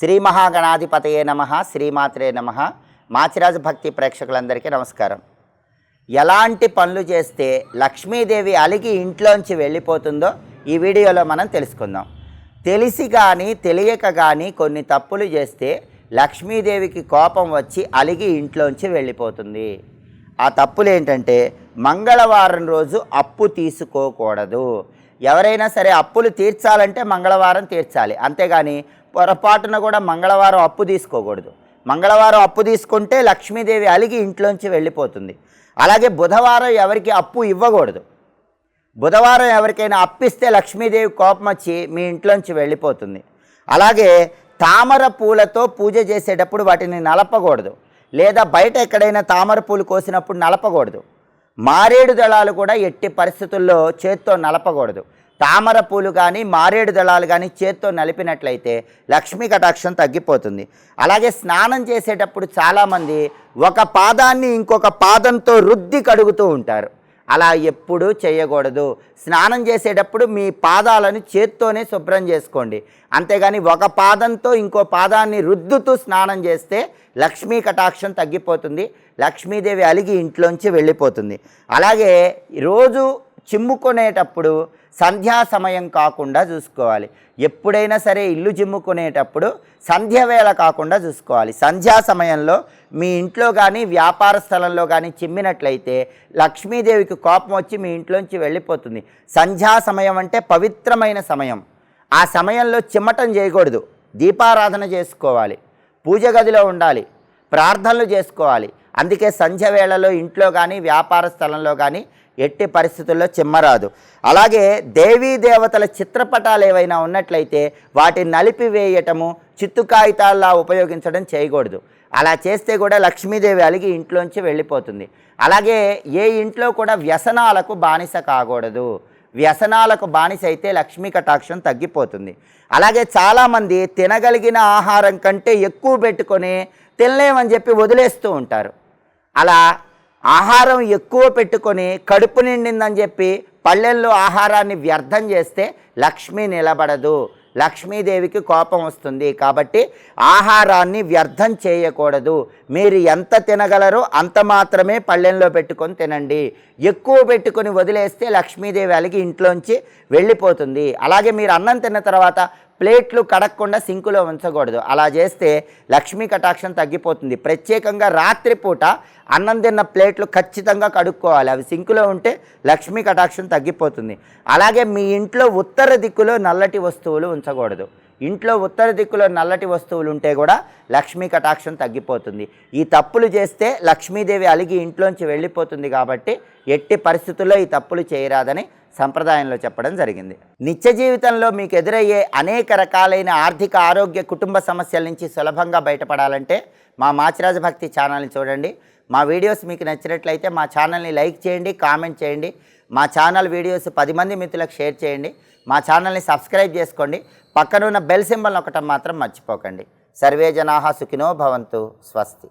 శ్రీ మహాగణాధిపతయే నమ శ్రీమాత్రే నమ. మాచిరాజు భక్తి ప్రేక్షకులందరికీ నమస్కారం. ఎలాంటి పనులు చేస్తే లక్ష్మీదేవి అలిగి ఇంట్లోంచి వెళ్ళిపోతుందో ఈ వీడియోలో మనం తెలుసుకుందాం. తెలిసి కానీ తెలియక కానీ కొన్ని తప్పులు చేస్తే లక్ష్మీదేవికి కోపం వచ్చి అలిగి ఇంట్లోంచి వెళ్ళిపోతుంది. ఆ తప్పులు ఏంటంటే మంగళవారం రోజు అప్పు తీసుకోకూడదు. ఎవరైనా సరే అప్పులు తీర్చాలంటే మంగళవారం తీర్చాలి. అంతేగాని పొరపాటున కూడా మంగళవారం అప్పు తీసుకోకూడదు. మంగళవారం అప్పు తీసుకుంటే లక్ష్మీదేవి అలిగి ఇంట్లోంచి వెళ్ళిపోతుంది. అలాగే బుధవారం ఎవరికి అప్పు ఇవ్వకూడదు. బుధవారం ఎవరికైనా అప్పిస్తే లక్ష్మీదేవి కోపం వచ్చి మీ ఇంట్లోంచి వెళ్ళిపోతుంది. అలాగే తామర పూలతో పూజ చేసేటప్పుడు వాటిని నలపకూడదు. లేదా బయట ఎక్కడైనా తామర పూలు కోసినప్పుడు నలపకూడదు. మారేడు దళాలు కూడా ఎట్టి పరిస్థితుల్లో చేత్తో నలపకూడదు. తామర పూలు కానీ మారేడు దళాలు కానీ చేత్తో నలిపినట్లయితే లక్ష్మీ కటాక్షం తగ్గిపోతుంది. అలాగే స్నానం చేసేటప్పుడు చాలామంది ఒక పాదాన్ని ఇంకొక పాదంతో రుద్ది కడుగుతూ ఉంటారు. అలా ఎప్పుడూ చేయకూడదు. స్నానం చేసేటప్పుడు మీ పాదాలను చేత్తోనే శుభ్రం చేసుకోండి. అంతేగాని ఒక పాదంతో ఇంకో పాదాన్ని రుద్దుతూ స్నానం చేస్తే లక్ష్మీ కటాక్షం తగ్గిపోతుంది. లక్ష్మీదేవి అలిగి ఇంట్లోంచి వెళ్ళిపోతుంది. అలాగే రోజు చిమ్ముకునేటప్పుడు సంధ్యా సమయం కాకుండా చూసుకోవాలి. ఎప్పుడైనా సరే ఇల్లు చిమ్ముకునేటప్పుడు సంధ్య వేళ కాకుండా చూసుకోవాలి. సంధ్యా సమయంలో మీ ఇంట్లో కానీ వ్యాపార స్థలంలో కానీ చిమ్మినట్లయితే లక్ష్మీదేవికి కోపం వచ్చి మీ ఇంట్లోంచి వెళ్ళిపోతుంది. సంధ్యా సమయం అంటే పవిత్రమైన సమయం. ఆ సమయంలో చిమ్మటం చేయకూడదు. దీపారాధన చేసుకోవాలి. పూజ గదిలో ఉండాలి. ప్రార్థనలు చేసుకోవాలి. అందుకే సంధ్య వేళలో ఇంట్లో కానీ వ్యాపార స్థలంలో కానీ ఎట్టి పరిస్థితుల్లో చిమ్మరాదు. అలాగే దేవీ దేవతల చిత్రపటాలు ఏవైనా ఉన్నట్లయితే వాటిని నలిపివేయటము చిత్తు కాగితాల్లా ఉపయోగించడం చేయకూడదు. అలా చేస్తే కూడా లక్ష్మీదేవి అలిగి ఇంట్లోంచి వెళ్ళిపోతుంది. అలాగే ఏ ఇంట్లో కూడా వ్యసనాలకు బానిస కాకూడదు. వ్యసనాలకు బానిస అయితే లక్ష్మీ కటాక్షం తగ్గిపోతుంది. అలాగే చాలామంది తినగలిగిన ఆహారం కంటే ఎక్కువ పెట్టుకొని తినలేమని చెప్పి వదిలేస్తూ ఉంటారు. అలా ఆహారం ఎక్కువ పెట్టుకొని కడుపు నిండిందని చెప్పి పళ్ళెల్లో ఆహారాన్ని వ్యర్థం చేస్తే లక్ష్మి నిలబడదు. లక్ష్మీదేవికి కోపం వస్తుంది కాబట్టి ఆహారాన్ని వ్యర్థం చేయకూడదు. మీరు ఎంత తినగలరో అంత మాత్రమే పళ్ళెంలో పెట్టుకొని తినండి. ఎక్కువ పెట్టుకొని వదిలేస్తే లక్ష్మీదేవి అలిగి ఇంట్లోంచి వెళ్ళిపోతుంది. అలాగే మీరు అన్నం తిన్న తర్వాత ప్లేట్లు కడగకుండా సింకులో ఉంచకూడదు. అలా చేస్తే లక్ష్మీ కటాక్షం తగ్గిపోతుంది. ప్రత్యేకంగా రాత్రిపూట అన్నం తిన్న ప్లేట్లు ఖచ్చితంగా కడుక్కోవాలి. అవి సింకులో ఉంటే లక్ష్మీ కటాక్షం తగ్గిపోతుంది. అలాగే మీ ఇంట్లో ఉత్తర దిక్కులో నల్లటి వస్తువులు ఉంచకూడదు. ఇంట్లో ఉత్తర దిక్కులో నల్లటి వస్తువులు ఉంటే కూడా లక్ష్మీ కటాక్షం తగ్గిపోతుంది. ఈ తప్పులు చేస్తే లక్ష్మీదేవి అలిగి ఇంట్లోంచి వెళ్ళిపోతుంది కాబట్టి ఎట్టి పరిస్థితుల్లో ఈ తప్పులు చేయరాదని సంప్రదాయంలో చెప్పడం జరిగింది. నిత్య జీవితంలో మీకు ఎదురయ్యే అనేక రకాలైన ఆర్థిక ఆరోగ్య కుటుంబ సమస్యల నుంచి సులభంగా బయటపడాలంటే మా మాచిరాజ భక్తి ఛానల్ని చూడండి. మా వీడియోస్ మీకు నచ్చినట్లయితే మా ఛానల్ని లైక్ చేయండి కామెంట్ చేయండి. మా ఛానల్ వీడియోస్ పది మంది మిత్రులకు షేర్ చేయండి. మా ఛానల్ని సబ్స్క్రైబ్ చేసుకోండి. పక్కనున్న బెల్ సింబల్ ఒకటం మాత్రం మర్చిపోకండి. సర్వే జనాహ సుఖినో భవంతు. స్వస్తి.